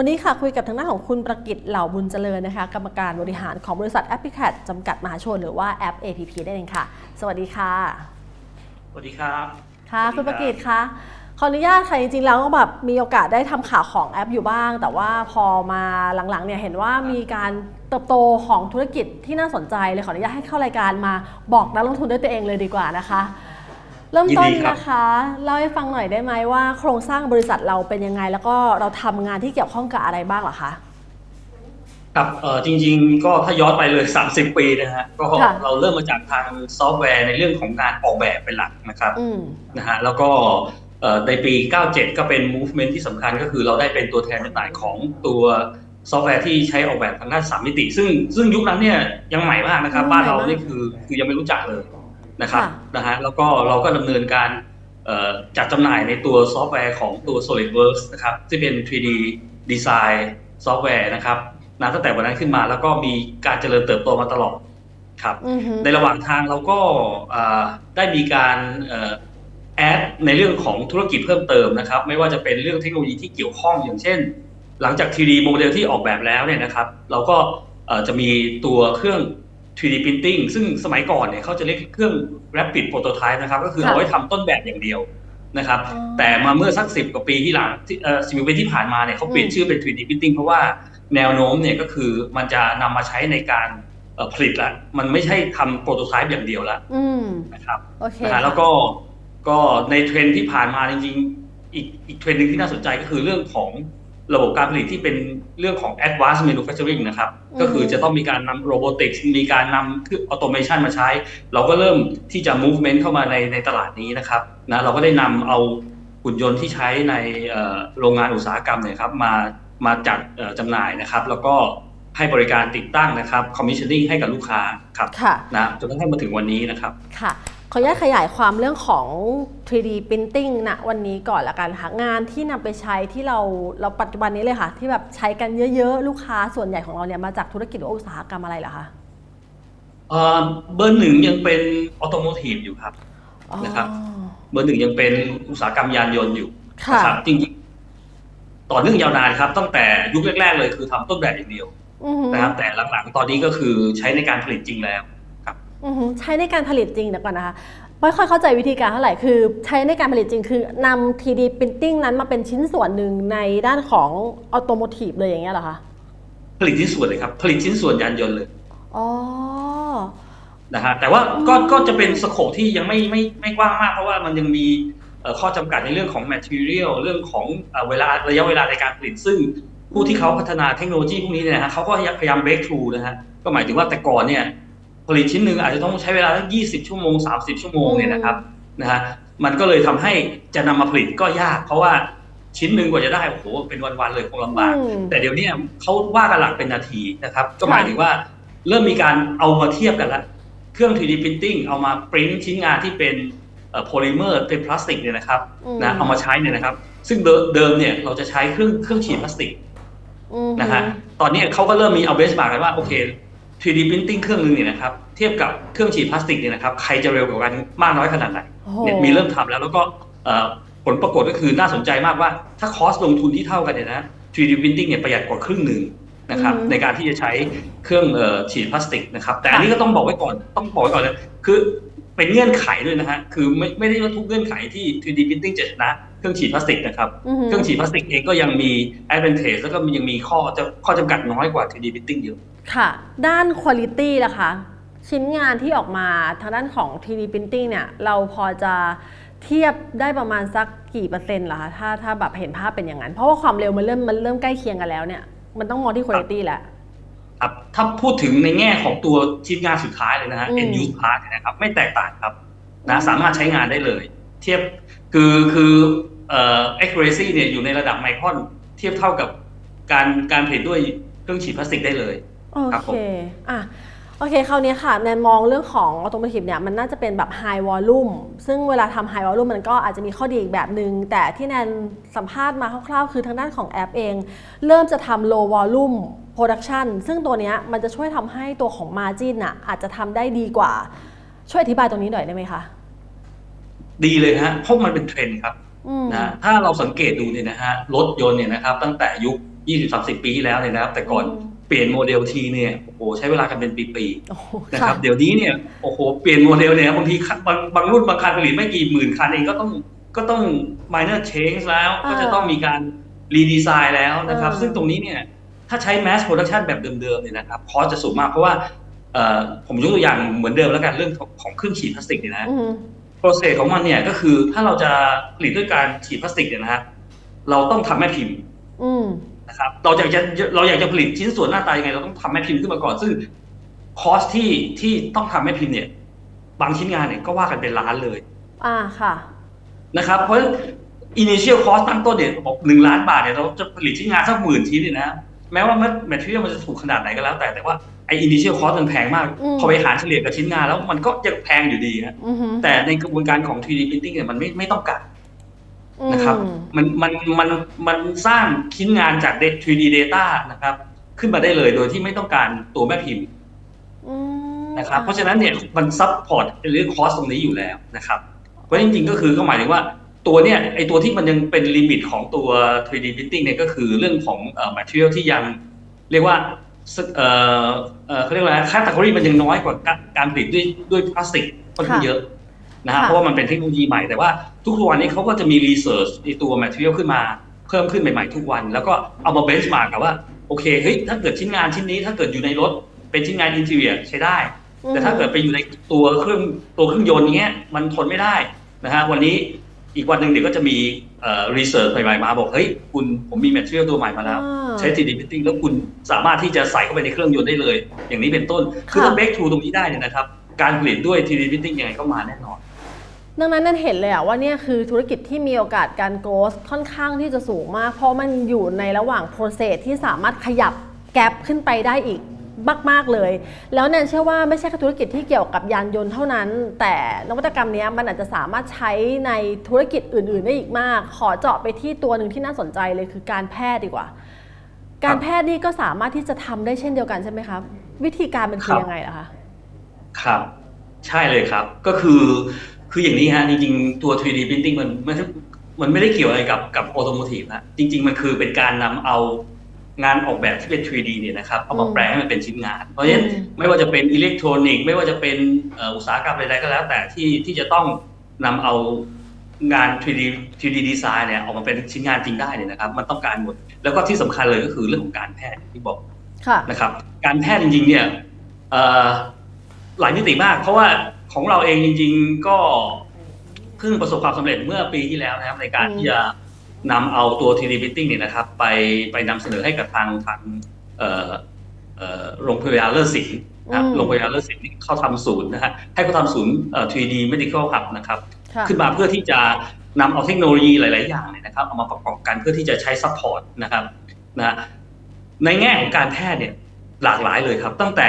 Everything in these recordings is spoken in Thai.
วันนี้ค่ะคุยกับทางด้านของคุณประกิตเหล่าบุญเจริญนะคะ กรรมการบริหารของบริษัทแอปพลิเคชจำกัดมหาชนหรือว่าแอป APP ได้เองค่ะ สวัสดีค่ะสวัสดีครับค่ะสวัสดีคุณประกิตรับคะขออนุญาตค่ะจริงๆแล้วก็แบบมีโอกาสได้ทำข่าวของแอปอยู่บ้าง แต่ว่าพอมาหลังๆเนี่ยเห็นว่ามีการเติบโตของธุรกิจที่น่าสนใจเลยขออนุญาตให้เข้ารายการมาบอกนักลงทุนด้วยตัวเองเลยดีกว่านะคะ เริ่มต้นยินดีครับ นะคะเล่าให้ฟังหน่อยได้ไหมว่า โครงสร้างบริษัทเราเป็นยังไง แล้วก็เราทำงานที่เกี่ยวข้องกับอะไรบ้างเหรอคะ ครับเออจริงๆ ก็ถ้าย้อนไปเลย 30 ปีนะฮะ ก็ค่ะ เราเริ่มมาจากทางซอฟต์แวร์ในเรื่องของการออกแบบเป็นหลักนะครับ อืม นะฮะ แล้วก็เอ่อในปี 97 ก็เป็น movement ที่สำคัญก็คือเราได้เป็นตัวแทนจำหน่ายของตัวซอฟต์แวร์ที่ใช้ออกแบบทางด้านสามมิติ ซึ่งซึ่งยุคนั้นเนี่ยยังใหม่มากนะครับอืมบ้านเราใหม่มากนี่คือคือยังไม่รู้จักเลย นะครับค่ะนะฮะแล้วก็เราก็ดำเนินการเอ่อจัดจำหน่ายในตัวซอฟต์แวร์ของตัว SolidWorks นะครับที่เป็น 3D Design ซอฟต์แวร์นะครับนะตั้งแต่วันนั้นขึ้นมาแล้วก็มีการเจริญเติบโตมาตลอดครับอือฮึในระหว่างทางเราก็อ่าได้มีการเอ่อแอดในเรื่องของธุรกิจเพิ่มเติมนะครับ ไม่ว่าจะเป็นเรื่องเทคโนโลยีที่เกี่ยวข้องอย่างเช่น หลังจาก 3D โมเดลที่ออกแบบแล้วเนี่ยนะครับ เราก็เอ่อจะมีตัวเครื่อง 3D Printing ซึ่งสมัยก่อนเนี่ยเขาจะเรียกเครื่อง Rapid Prototype นะครับ ก็คือค่ะเอาไว้ทำต้นแบบอย่างเดียวนะครับอ๋อแต่มาเมื่อสักสิบกว่าปีที่หลังที่เอ่อสิบกว่าปีที่ผ่านมาเนี่ยเขาเปลี่ยนอืมชื่อเป็น 3D Printing เพราะว่าแนวโน้มเนี่ยก็คือมันจะนำมาใช้ในการเอ่อผลิตละ มันไม่ใช่ทำโปรโตไทป์อย่างเดียวละอืมนะครับโอเคนะฮะค่ะแล้วก็ก็ในเทรนด์ที่ผ่านมาจริงๆ อีกอีกเทรนด์หนึ่งที่น่าสนใจก็คือเรื่องของ ระบบการผลิตที่เป็นเรื่องของ advanced manufacturing นะครับอืมก็คือจะต้องมีการนำโรบอติกส์มีการนำเครื่อง automation มาใช้ เราก็เริ่มที่จะ movement เข้ามาในในตลาดนี้นะครับนะเราก็ได้นำเอาหุ่นยนต์ที่ใช้ในเอ่อโรงงานอุตสาหกรรมเนี่ยครับมามาจัดเอ่อจำหน่ายนะครับ แล้วก็ให้บริการติดตั้งนะครับ commissioning ให้กับลูกค้าครับค่ะนะจนกระทั่งมาถึงวันนี้นะครับค่ะ ขออนุญาตขยายความเรื่องของ 3D Printing ณวันนี้ก่อนละกันค่ะงานที่นำไปใช้ที่เราเราปัจจุบันนี้เลยค่ะ ที่แบบใช้กันเยอะๆ ลูกค้าส่วนใหญ่ของเราเนี่ยมาจากธุรกิจหรือว่าอุตสาหกรรมอะไรเหรอคะเอ่อเบอร์หนึ่งยังเป็นออโตโมทีฟอยู่ครับอ๋อนะครับเบอร์หนึ่งยังเป็นอุตสาหกรรมยานยนต์อยู่ค่ะนะครับจริงๆ ต่อเนื่องยาวนานครับ ตั้งแต่ยุคแรก ๆ เลยคือทำต้นแบบอย่างเดียวอือหือนะครับแต่หลังๆ ตอนนี้ก็คือใช้ในการผลิตจริงแล้วอือหือ ใช้ในการผลิตจริงเดี๋ยวก่อนนะคะไม่ค่อยเข้าใจวิธีการเท่าไหร่คือใช้ในการผลิตจริง คือนำ 3D Printing นั้นมาเป็นชิ้นส่วนหนึ่งในด้านของออโตโมทีฟเลยอย่างเงี้ยเหรอคะผลิตชิ้นส่วนเลยครับ ผลิตชิ้นส่วนยานยนต์เลยอ๋อนะฮะแต่ว่าก็อืมก็จะเป็นสโคปที่ยังไม่ไม่ไม่กว้างมาก เพราะว่ามันยังมีเอ่อข้อจำกัดในเรื่องของ material เรื่องของเอ่อเวลาระยะเวลาในการผลิตซึ่งผู้ที่เขาพัฒนาเทคโนโลยีพวกนี้เนี่ยนะฮะเขาก็พยายาม break through นะฮะก็หมายถึงว่าแต่ก่อนเนี่ย ผลิตชิ้นหนึ่งอาจจะต้องใช้เวลาตั้ง20ชั่วโมง30ชั่วโมงเนี่ยนะครับนะฮะมันก็เลยทำให้จะนำมาผลิตก็ยาก เพราะว่าชิ้นหนึ่งกว่าจะได้โอ้โหเป็นวันๆเลยคงลำบากอืมแต่เดี๋ยวเนี้เขาว่ากันหลักเป็นนาทีนะครับ ก็หมายถึงว่าเริ่มมีการเอามาเทียบกันแล้วเครื่อง 3D Printing เอามาปริ้นชิ้นงานที่เป็นโพลิเมอร์เป็นพลาสติกเนี่ยนะครับอืมนะเอามาใช้เนี่ยนะครับ ซึ่งเดิมเดิมเนี่ยเราจะใช้เครื่องเครื่องฉีดพลาสติกอือหือนะฮะตอนนี้เขาก็เริ่มมีเอาเบสมากันว่าโอเค 3D Printing เครื่องหนึงเนี่ยนะครับเทียบกับเครื่องฉีดพลาสติกเนี่ยนะครับใครจะเร็วกว่ากันมากน้อยขนาดไหนโอ้โหเนี่ยมีเริ่มทำแล้วแล้วก็เอ่อผลปรากฏก็คือน่าสนใจมากว่าถ้าคอสลงทุนที่เท่ากันเนี่ยนะ 3D Printing เนี่ยประหยัดกว่าครึ่งหนึ่งนะครับอืมในการที่จะใช้เครื่องเอ่อฉีดพลาสติกนะครับแต่อันนี้ก็ต้องบอกไว้ก่อนต้องบอกไว้ก่อนเลยคือ เป็นเงื่อนไขด้วยนะฮะ คือไม่ไม่ได้ว่าทุกเงื่อนไขที่ 3D Printing จะชนะเครื่องฉีดพลาสติกนะครับอือหือเครื่องฉีดพลาสติกเองก็ยังมี advantage แล้วก็ยังมีข้อจะข้อจำกัดน้อยกว่า 3D Printing เยอะ ค่ะ ด้านคุณ i t y ล่ะคะ ชิ้นงานที่ออกมาทางด้านของ 3D Printing เนี่ย เราพอจะเทียบได้ประมาณสักกี่เปอร์เซ็นต์เหรอคะถ้าถ้าแบบเห็นภาพเป็นอย่างนั้น เพราะว่าความเร็วมันเริ่มมันเริ่มใกล้เคียงกันแล้วเนี่ย มันต้องมองที่คุณ i t y แล้ว ครับถ้าพูดถึงในแง่ของตัวชิ้นงานสุดท้ายเลยนะฮะอืม end use part เนี่ยนะครับ ไม่แตกต่างครับนะอืมสามารถใช้งานได้เลย เทียบคือคือเอ่อ accuracy เนี่ยอยู่ในระดับไมครอนเทียบเท่ากับการการผลิตด้วยเครื่องฉีดพลาสติกได้เลย โอครับเคผมอะ โอเค คราวนี้ค่ะแนนมองเรื่องของออโต o t ทีฟเนี่ยมันน่าจะเป็นแบบ high volume ซึ่งเวลาทำ high volume มันก็อาจจะมีข้อดีอีกแบบหนึง่งแต่ที่แนนสัมภาษณ์มาคร่าวๆ คือทางด้านของแอปเอง เริ่มจะทำ low volume production ซึ่งตัวเนี้ยมันจะช่วยทำให้ตัวของ margin อะอาจจะทำได้ดีกว่า ช่วยอธิบายตรงนี้หน่อยได้ไหมคะดีเลยฮะเพราะมันเป็นเทรนด์ครับอืมนะถ้าเราสังเกตดูเนี่ยนะฮะรถยนต์เนี่ยนะครับตั้งแต่ยุค 20-30 ปีที่แล้วเนี่ยนะครับแต่ก่อนอืม เปลี่ยนโมเดลทีเนี่ยโอ้โหใช้เวลากันเป็นปีๆโอ้โหนะคค่ะรับ เดี๋ยวนี้เนี่ยโอ้โหเปลี่ยนโมเดลเนี่ยบางทีคันบางบางรุ่นบางคันผลิตไม่กี่หมื่นคันเองก็ต้องก็ต้อง minor change แล้วอ่าก็จะต้องมีการรีดีไซน์แล้วนะครับอ่าซึ่งตรงนี้เนี่ยถ้าใช้ mass production แบบเดิมๆเนี่ยนะครับคอสจะสูงมากเพราะว่าเอ่อผมยกตัวอย่างเหมือนเดิมแล้วกันเรื่องของของเครื่องฉีดพลาสติกเนี่ยนะอืมโปรเซสของมันเนี่ยก็คือถ้าเราจะผลิตด้วยการฉีดพลาสติกเนี่ยนะฮะเราต้องทำแม่พิมพ์อืม นะครับเราอยากจะเราอยากจะผลิตชิ้นส่วนหน้าตายังไง เราต้องทำแม่พิมพ์ขึ้นมาก่อนซึ่งคอสที่ที่ต้องทำแม่พิมพ์เนี่ย บางชิ้นงานเนี่ยก็ว่ากันเป็นล้านเลย อ่าค่ะ นะครับ เพราะ initial cost ตั้งต้นเนี่ยบอกหนึ่งล้านบาทเนี่ยเราจะผลิตชิ้นงานสักหมื่นชิ้นเนี่ยนะแม้ว่า material มันจะถูกขนาดไหนก็แล้ว แต่แต่ว่าไอ้ initial cost มันแพงมากอืมพอไปหารเฉลี่ยกับชิ้นงานแล้วมันก็ยังแพงอยู่ดีฮะอือหือแต่ในกระบวนการของ 3D printing เนี่ยมันไม่ไม่ต้องการ นะครับอืมมันมันมันมันสร้างชิ้นงานจาก 3D data นะครับ ขึ้นมาได้เลยโดยที่ไม่ต้องการตัวแม่พิมพ์อืมนะครับเพราะฉะนั้นเนี่ยมันซับพอร์ตเรื่องคอสตรงนี้อยู่แล้วนะครับเพราะจริงๆก็คือก็หมายถึงว่าตัวเนี่ยไอตัวที่มันยังเป็นลิมิตของตัว 3D printing เนี่ยก็คือเรื่องของเอ่อ material ที่ยังเรียกว่าสเอ่อเอ่อเขาเรียกว่าอะไรค่าต o r y มันยังน้อยกว่าการการผลิตด้วยด้วยพลาสติกค่อนข้างเยอะ นะฮะค่ะเพราะว่ามันเป็นเทคโนโลยีใหม่แต่ว่าทุกวันนี้เขาก็จะมีรีเสิร์ชในตัว material ขึ้นมาเพิ่มขึ้นใหม่ๆทุกวัน แล้วก็เอามาเบนช์มากับว่าโอเคเฮ้ยถ้าเกิดชิ้นงานชิ้นนี้ถ้าเกิดอยู่ในรถเป็นชิ้นงานอินเท i รียใช้ได้ แต่ถ้าเกิดไปอยู่ในตัวเครื่องตัวเครื่องยนต์เงี้ยมันทนไม่ได้นะฮะวันนี้อีกวันหนึ่งเดี๋ยวก็จะมีเอ่อรีเสิร์ชใหม่ๆมาบอกเฮ้ยคุณผมมีแมทเทียลตัวใหม่มาแล้วอ่าใช้ 3D printing แล้วคุณสามารถที่จะใส่เข้าไปในเครื่องยนต์ได้เลย อย่างนี้เป็นต้น คือค่ะถ้า break through ตรงนี้ได้เนี่ยนะครับการผลิตด้วย 3D printing ยังไงก็มาแน่นอน ดังนั้นนั่นเห็นเลยอะว่าเนี่ยคือธุรกิจที่มีโอกาสการโกรสค่อนข้างที่จะสูงมาก เพราะมันอยู่ในระหว่างโปรเซสที่สามารถขยับแกลบขึ้นไปได้อีกมาก ๆ เลย แล้วแนนเชื่อว่าไม่ใช่แค่ธุรกิจที่เกี่ยวกับยานยนต์เท่านั้น แต่นวัตกรรมเนี้ยมันอาจจะสามารถใช้ในธุรกิจอื่น ๆ ได้อีกมาก ขอเจาะไปที่ตัวหนึ่งที่น่าสนใจเลยคือการแพทย์ดีกว่า การแพทย์นี่ก็สามารถที่จะทำได้เช่นเดียวกันใช่ไหมครับ วิธีการมันคือครับยังไงล่ะคะ ครับ ใช่เลยครับ ก็คือ คืออย่างนี้ฮะจริงๆ ตัว 3D printing มันไม่ใช่มันไม่ได้เกี่ยวอะไรกับกับออโตโมทีฟนะจริง ๆ มันคือเป็นการนำเอางานออกแบบที่เป็น 3D เนี่ยนะครับเอามาอืมแปลงให้มันเป็นชิ้นงาน เพราะฉะนั้นอืมไม่ว่าจะเป็นอิเล็กทรอนิกส์ไม่ว่าจะเป็นเอ่ออุตสาหกรรมใดๆก็แล้ว แต่ที่ที่จะต้องนำเอางาน 3D 3D ดีไซน์เนี่ยออกมาเป็นชิ้นงานจริงได้เนี่ยนะครับ มันต้องการหมด แล้วก็ที่สำคัญเลยก็คือเรื่องของการแพทย์ที่บอกค่ะนะครับ การแพทย์จริงๆเนี่ยเอ่อหลายมิติมาก เพราะว่า ของเราเองจริง ๆ ก็เพิ่งประสบความสำเร็จเมื่อปีที่แล้วนะครับ ในการอืมที่จะนำเอาตัว 3D printing เนี่ยนะครับ ไปไปนำเสนอให้กับทางทางเอ่อเอ่อโรงพยาบาลเลิศศิลป์นะครับโรงพยาบาลเลิศศิลป์ที่เขาทำศูนย์นะฮะให้เขาทำศูนย์เอ่อ 3D medical hub นะครับ ค่ะ ขึ้นมาเพื่อที่จะนำเอาเทคโนโลยีหลาย ๆ อย่างเนี่ยนะครับเอามาประกอบกันเพื่อที่จะใช้ซัพพอร์ตนะครับนะฮะในแง่ของการแพทย์เนี่ยหลากหลายเลยครับ ตั้งแต่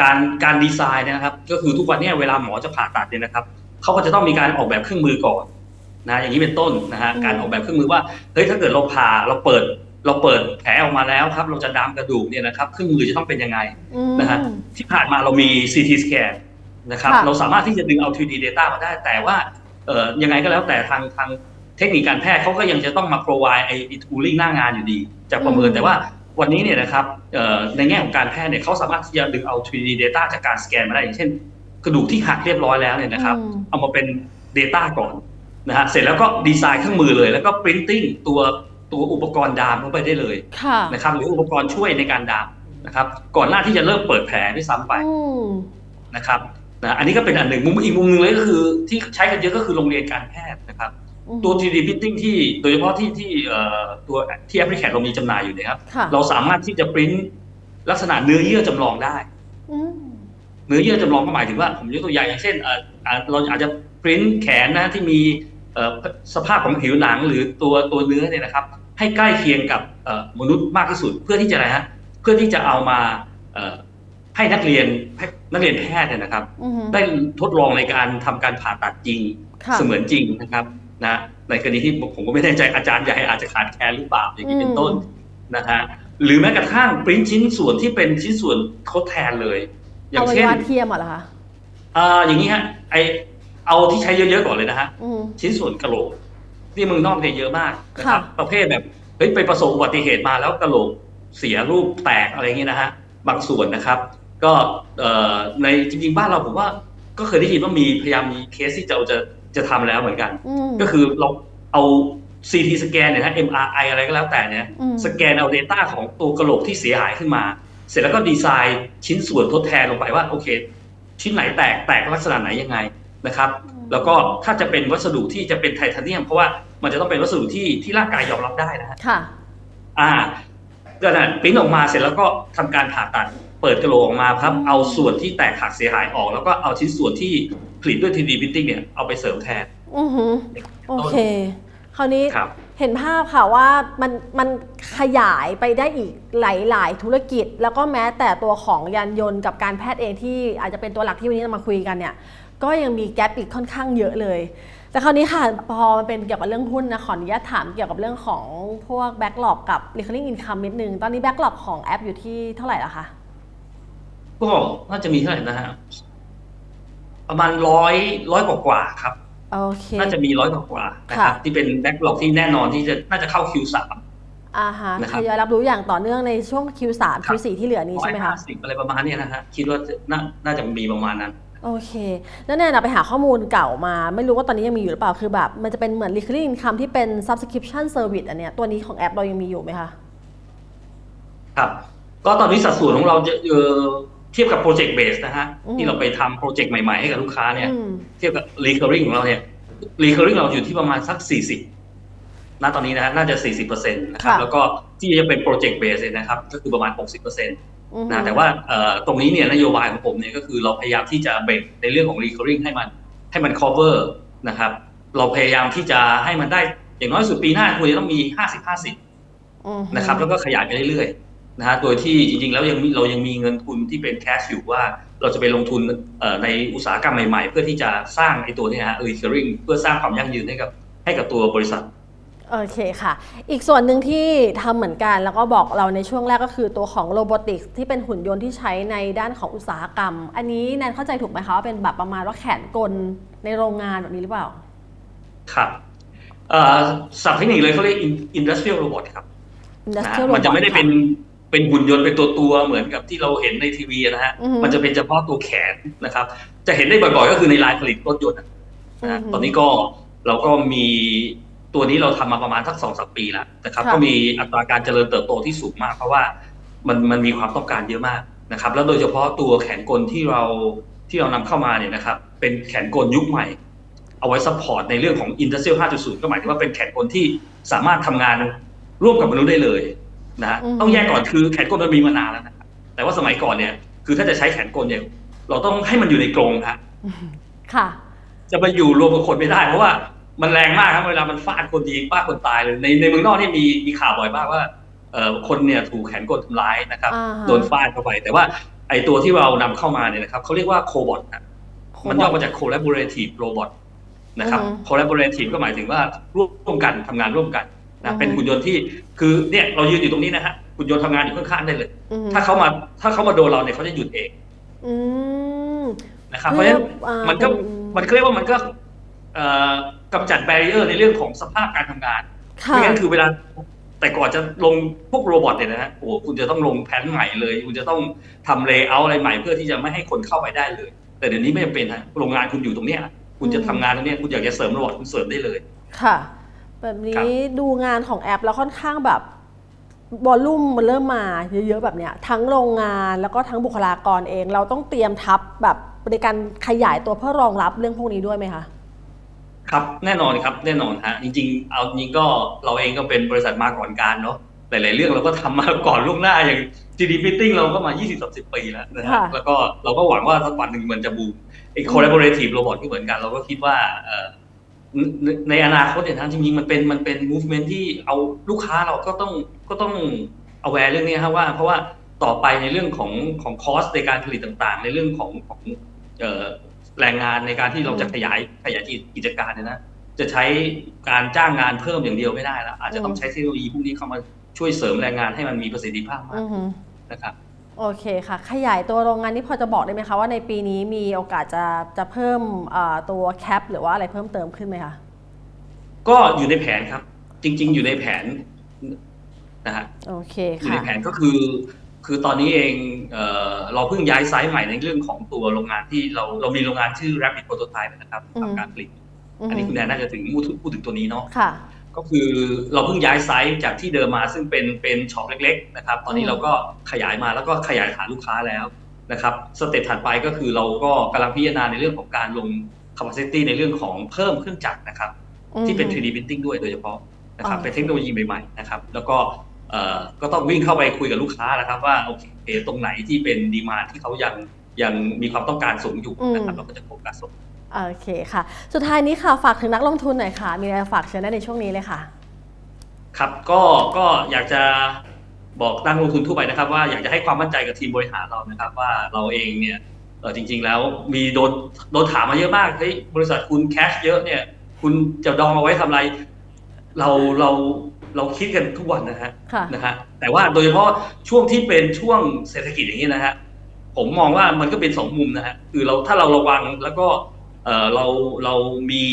การการดีไซน์เนยนะครับ ก็คือทุกวันเนี้เวลาหมอจะผ่าตัดเนี่ยนะครับเขาก็จะต้องมีการออกแบบเครื่องมือก่อนนะอย่างนี้เป็นต้นนะฮะอืมการออกแบบเครื่องมือว่าเฮ้ยถ้าเกิดเราผ่าเราเปิดเราเปิดแผลออกมาแล้วครับ เราจะดามกระดูกเนี่ยนะครับ เครื่องมือจะต้องเป็นยังไงอืมนะฮะที่ผ่านมาเรามี CT scan นะครับค่ะเราสามารถที่จะดึงเอา 3D data มาได้ แต่ว่าเอ่อยังไงก็แล้วแต่ทางทางเทคนิคการแพทย์เขาก็ยังจะต้องมา provide ไอ้ไอ้ tooling หน้างานอยู่ดี จะประเมินอืมแต่ว่า วันนี้เนี่ยนะครับเอ่อในแง่ของการแพทย์เนี่ยเขาสามารถที่จะดึงเอา 3D data จากการสแกนมาได้อย่างเช่น กระดูกที่หักเรียบร้อยแล้วเนี่ยนะครับอืมเอามาเป็น Data ก่อนนะฮะเสร็จแล้วก็ดีไซน์เครื่องมือเลย แล้วก็ printing ตัวตัวอุปกรณ์ดามเข้าไปได้เลยค่ะนะครับหรืออุปกรณ์ช่วยในการดามนะครับ ก่อนหน้าที่จะเริ่มเปิดแผลด้วยซ้ำไปอืมนะครับนะอันนี้ก็เป็นอันหนึ่งมุมอีกมุมหนึ่งเลยก็คือที่ใช้กันเยอะก็คือโรงเรียนการแพทย์นะครับ ตัว 3D printing ที่โดยเฉพาะที่ที่เอ่อตัวที่แอปพลิเคชันเรามีจำหน่ายอยู่เนะครับค่ะเราสามารถที่จะปริ้นลักษณะเนื้อเยื่อจำลองได้อืมเนื้อเยื่อจำลองก็หมายถึงว่าผมยกตัวอย่างอย่างเช่นเอ่ออ่าเราอาจจะปริ้นแขนนะที่มีเอ่อสภาพของผิวหนังหรือตัวตัวเนื้อเนี่ยนะครับ ให้ใกล้เคียงกับเอ่อมนุษย์มากที่สุด เพื่อที่จะอะไรฮะเพื่อที่จะเอามาเอ่อให้นักเรียนให้นักเรียนแพทย์เนี่ยนะครับอืมได้ทดลองในการทำการผ่าตัดจริงค่ะเสมือนจริงนะครับ นะในกรณีที่ผมก็ไม่แน่ใจอาจารย์ใหญ่อาจจะขาดแคลนหรือเปล่าอย่างนี้เป็นต้นนะฮะหรือแม้กระทั่งปริ้นชิ้นส่วนที่เป็นชิ้นส่วนทดแทนเลย อย่าเอางไว้เช่นวัดเทียมเหรอคะอ่าอย่างนี้ฮะไอเอาที่ใช้เยอะๆก่อนเลยนะฮะอืมชิ้นส่วนกระโหลกที่เมืองนอกเนี่ยเยอะมากนะครับค่ะประเภทแบบเฮ้ยไปประสบอุบัติเหตุมาแล้วกระโหลกเสียรูปแตกอะไรอย่างเงี้ยนะฮะบางส่วนนะครับ ก็เอ่อในจริงๆบ้านเราผมว่า ก็เคยได้ยินว่ามีพยายามมีเคสที่จะจะ จะทำแล้วเหมือนกันอืมก็คือเราเอา CT สแกนเนี่ยนะ MRI อะไรก็แล้วแต่เนี่ยอืมสแกนเอา Data ของตัวกระโหลกที่เสียหายขึ้นมา เสร็จแล้วก็ดีไซน์ชิ้นส่วนทดแทนลงไปว่า โอเค ชิ้นไหนแตกแตกลักษณะไหนยังไงนะครับ แล้วก็ถ้าจะเป็นวัสดุที่จะเป็นไทเทเนียม เพราะว่ามันจะต้องเป็นวัสดุที่ที่ร่างกายยอมรับได้นะฮะค่ะ อ่าก็นั่นปริ้นออกมาเสร็จแล้วก็ทำการผ่าตัด เปิดกระโหลกออกมาครับ เอาส่วนที่แตกหักเสียหายออก แล้วก็เอาชิ้นส่วนที่ผลิตด้วย 3D printing เนี่ยเอาไปเสริมแทน อือหือโอเค คราวนี้ครับ เห็นภาพค่ะว่ามันมันขยายไปได้อีกหลาย ๆ ธุรกิจ แล้วก็แม้แต่ตัวของยานยนต์กับการแพทย์เองที่อาจจะเป็นตัวหลักที่วันนี้เรามาคุยกันเนี่ย ก็ยังมีแกลบอีกค่อนข้างเยอะเลย แต่คราวนี้ค่ะพอมันเป็นเกี่ยวกับเรื่องหุ้นนะขออนุญาตถามเกี่ยวกับเรื่องของพวกแบ็กหลอกกับ recurring income นิดนึง ตอนนี้แบ็กหลอกของแอปอยู่ที่เท่าไหร่แล้วคะ ก็น่าจะมีเท่าไหร่นะฮะประมาณร้อยร้อยกว่าๆครับโอเคน่าจะมีร้อยกว่าๆนะครับค่ะที่เป็นแบ็กหลอกที่แน่นอนที่จะน่าจะเข้า Q3 อ่าฮะนะครับทยอยรับรู้อย่างต่อเนื่องในช่วง Q3 ครับ Q4 ที่เหลือนี้ร้อใช่ยไหมห้าคะสิบอะไรประมาณเนี้ยนะฮะคิดว่าจะน่าน่าจะมีประมาณนั้นโอเค แล้วเนี่ยนะไปหาข้อมูลเก่ามา ไม่รู้ว่าตอนนี้ยังมีอยู่หรือเปล่า คือแบบ มันจะเป็นเหมือน recurring income ที่เป็น subscription service อันเนี้ย ตัวนี้ของแอปเรายังมีอยู่ไหมคะ ครับ ก็ตอนนี้สัดส่วนของเราจะเออ เทียบกับโปรเจกต์เบสนะฮะอืมที่เราไปทำโปรเจกต์ใหม่ ๆ ให้กับลูกค้าเนี่ยอืมเทียบกับ recurring ของเราเนี่ย recurring เราอยู่ที่ประมาณสัก 40ณตอนนี้นะฮะน่าจะ 40%นะครับค่ะแล้วก็ที่จะเป็นโปรเจกต์เบสนะครับ ก็คือประมาณ 60%อือฮึนะแต่ว่าเอ่อตรงนี้เนี่ยนโยบายของผมเนี่ยก็คือเราพยายามที่จะเบรกในเรื่องของ recurring ให้มันให้มัน cover นะครับ เราพยายามที่จะให้มันได้อย่างน้อยสุดปีหน้าควรจะต้องมี 50-50อือฮึนะครับแล้วก็ขยายไปเรื่อยๆ นะฮะโดยที่จริงๆ แล้วยังมีเรายังมีเงินทุนที่เป็น cash อยู่ว่าเราจะไปลงทุนเอ่อในอุตสาหกรรมใหม่ๆ เพื่อที่จะสร้างไอ้ตัวเนี้ฮะ recurring เพื่อสร้างความยั่งยืนให้กับให้กับตัวบริษัทโอเคค่ะ อีกส่วนหนึ่งที่ทำเหมือนกัน แล้วก็บอกเราในช่วงแรกก็คือตัวของโรบอติกที่เป็นหุ่นยนต์ที่ใช้ในด้านของอุตสาหกรรม อันนี้แนนเข้าใจถูกไหมคะว่าเป็นแบบประมาณว่าแขนกลในโรงงานแบบนี้หรือเปล่า ครับเอ่อศัพท์เทคนิคเลยเขาเรียก industrial robot ครับนะฮะ industrial มันจะไม่ได้ robot เป็น เป็นหุ่นยนต์เป็นตัวตัวๆเหมือนกับที่เราเห็นในทีวีนะฮะอือฮึมันจะเป็นเฉพาะตัวแขนนะครับ จะเห็นได้บ่อยๆ ก็คือในลายผลิตรถยนต์นะอืฮะอฮึตอนนี้ก็เราก็มีตัวนี้เราทำมาประมาณสักสองสามปีแล้วนะครับค่ะก็มีอัตราการเจริญเติบโตที่สูงมาก เพราะว่ามันมันมีความต้องการเยอะมากนะครับ แล้วโดยเฉพาะตัวแขนกลที่เราที่เรานำเข้ามาเนี่ยนะครับ เป็นแขนกลยุคใหม่ เอาไว้ซัพพอร์ตในเรื่องของ Industrial 5.0 ก็หมายถึงว่าเป็นแขนกลที่สามารถทำงานร่วมกับมนุษย์ได้เลย นะฮะอืมต้องแยกก่อนคือแขนกลมันมีมานานแล้วนะครับแต่ว่าสมัยก่อนเนี่ย คือถ้าจะใช้แขนกลเนี่ยเราต้องให้มันอยู่ในกรงฮะค่ะ จะไปอยู่รวมกับคนไม่ได้ เพราะว่ามันแรงมากครับเวลามันฟาดคนดีฟาดคนตายเลยในในเมืองนอกเนี่ยมีมีข่าวบ่อยมากว่าเอ่อคนเนี่ยถูกแขนกลทำร้ายนะครับอ่าฮะโดนฟาดเข้าไป แต่ว่าไอตัวที่เรานำเข้ามาเนี่ยนะครับเขาเรียกว่าโคบอทนะมันย่อมาจาก collaborative robot นะครับอือฮึ collaborative ก็หมายถึงว่าร่วมกันทำงานร่วมกันอือ นะฮึเป็นหุ่นยนต์ที่คือเนี่ยเรายืนอยู่ตรงนี้นะฮะหุ่นยนต์ทำงานอยู่ข้างๆได้เลยอือฮึถ้าเขามาถ้าเขามาโดนเราเนี่ยเขาจะหยุดเองอืมนะครับเพราะฉะนั้นอ่ามันก็เป็นมันก็เรียกว่ามันก็เอ่อกำจัดแบรีเออร์ในเรื่องของสภาพการทำงานค่ะไม่งั้นคือเวลาแต่ก่อนจะลงพวกโรบอทเนี่ยนะฮะโอ้โหคุณจะต้องลงแผนใหม่เลย คุณจะต้องทำเลเยอร์อะไรใหม่เพื่อที่จะไม่ให้คนเข้าไปได้เลย แต่เดี๋ยวนี้ไม่จำเป็นฮะโรงงานคุณอยู่ตรงเนี้ยคุณจะทำงานตรงเนี้ยคุณอยากจะเสริมโรบอทคุณเสริมได้เลย ค่ะ แบบครันี้บดูงานของแอปแล้วค่อนข้างแบบวอลลุ่มมันเริ่มมาเยอะๆแบบเนี้ยทั้งโรงงานแล้วก็ทั้งบุคลากรเอง เราต้องเตรียมทับแบบในการขยายตัวเพื่อรองรับเรื่องพวกนี้ด้วยไหมคะครับแน่นอนครับแน่นอนฮะจริงๆ เอาจริงก็เราเองก็เป็นบริษัทมาก่อนการเนาะหลาย ๆ เรื่องเราก็ทำมาก่อนล่วงหน้าอย่าง GD Meeting เราก็มา 20-30 ปีแล้วนะฮะค่ะแล้วก็เราก็หวังว่าสักวันหนึ่งมันจะบูมไอ้ collaborative robot ก็เหมือนกัน เราก็คิดว่าเอ่อ ในในอนาคตเนี่ยนะจริงๆมันเป็นมันเป็น movement ที่เอาลูกค้าเราก็ต้องก็ต้อง aware เรื่องนี้ครับว่า เพราะว่าต่อไปในเรื่องของของคอสในการผลิตต่างๆ ในเรื่องของของเอ่อแรงงานในการที่เราจะขยายขยายกิจการเนี่ยนะจะใช้การจ้างงานเพิ่มอย่างเดียวไม่ได้แล้วอาจจะต้องใช้เทคโนโลยีพวกนี้เข้ามาช่วยเสริมแรงงานให้มันมีประสิทธิภาพมาอืกอฮึนะครับ โอเคค่ะ ขยายตัวโรงงานนี่พอจะบอกได้ไหมคะว่าในปีนี้มีโอกาสจะจะเพิ่มอ่าตัวแคปหรือว่าอะไรเพิ่มเติมขึ้นไหมคะก็อยู่ในแผนครับ จริง ๆ อยู่ในแผนนะฮะโอเคอยู่ในค่ะแผนก็คือ คือตอนนี้เองเอ่อเราเพิ่งย้ายไซต์ใหม่ในเรื่องของตัวโรงงานที่เราเรามีโรงงานชื่อ Rapid Prototype นะครับอืมทำการผลิตอืออันฮึนี้คุณแนนน่าจะถึงพูดพูดถึงตัวนี้เนาะค่ะ ก็คือเราเพิ่งย้ายไซต์จากที่เดิมมาซึ่งเป็นเป็นช็อปเล็กๆนะครับ ตอนนี้อืมเราก็ขยายมาแล้วก็ขยายฐานลูกค้าแล้วนะครับสเต็ปถัดไปก็คือเราก็กำลังพิจารณาในเรื่องของการลง capacity ในเรื่องของเพิ่มเครื่องจักรนะครับ ที่เป็น 3D printing ด้วยโดยเฉพาะนะครับอ๋อเป็นเทคโนโลยีใหม่ๆนะครับแล้วก็เอ่อก็ต้องวิ่งเข้าไปคุยกับลูกค้านะครับ ว่าโอเคตรงไหนที่เป็นดีมาที่เขายังยังมีความต้องการสูงอยู่นะครับเราก็จะโฟกัสตรง โอเคค่ะ สุดท้ายนี้ค่ะฝากถึงนักลงทุนหน่อยค่ะ มีอะไรฝากเชิญได้ในช่วงนี้เลยค่ะ ครับก็ก็อยากจะบอกนักลงทุนทั่วไปนะครับ ว่าอยากจะให้ความมั่นใจกับทีมบริหารเรานะครับ ว่าเราเองเนี่ยเออจริง ๆ แล้วมีโดนโดนถามมาเยอะมากเฮ้ยบริษัทคุณแคชเยอะเนี่ยคุณจะดองเอาไว้ทำอะไรเราเราเราคิดกันทุกวันนะฮะค่ะนะฮะแต่ว่าโดยเฉพาะช่วงที่เป็นช่วงเศรษฐกิจอย่างนี้นะฮะผมมองว่ามันก็เป็นสองมุมนะฮะคือเราถ้าเราระวังแล้วก็ เออเราเรามี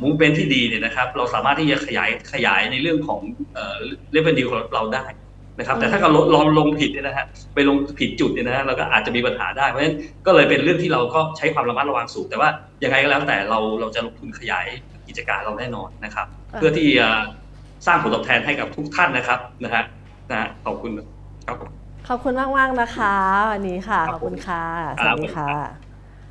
มูฟเ e นที่ดีเนี่ยนะครับ เราสามารถที่จะขยายขยายในเรื่องของเอ่อเลเวลดิวของเราได้นะครับ แต่ถ้าเราเราลงผิดเนี่ยนะฮะไปลงผิดจุดเนี่ยนะฮะเราก็อาจจะมีปัญหาได้เพราะฉะนั้นก็เลยเป็นเรื่องที่เราก็ใช้ความระมัดระวังสูง แต่ว่ายังไงก็แล้วแต่เราเราจะลงทุนขยายกิจการเราแน่นอนนะครับอ่าเพื่อที่จะสร้างผลตอบแทนให้กับทุกท่านนะครับนะฮะนะฮะขอบคุณครับผมขอบคุณมากๆนะคะวันนี้ค่ะคขรับอบคุณค่ะคสรับวัสดีค่ะ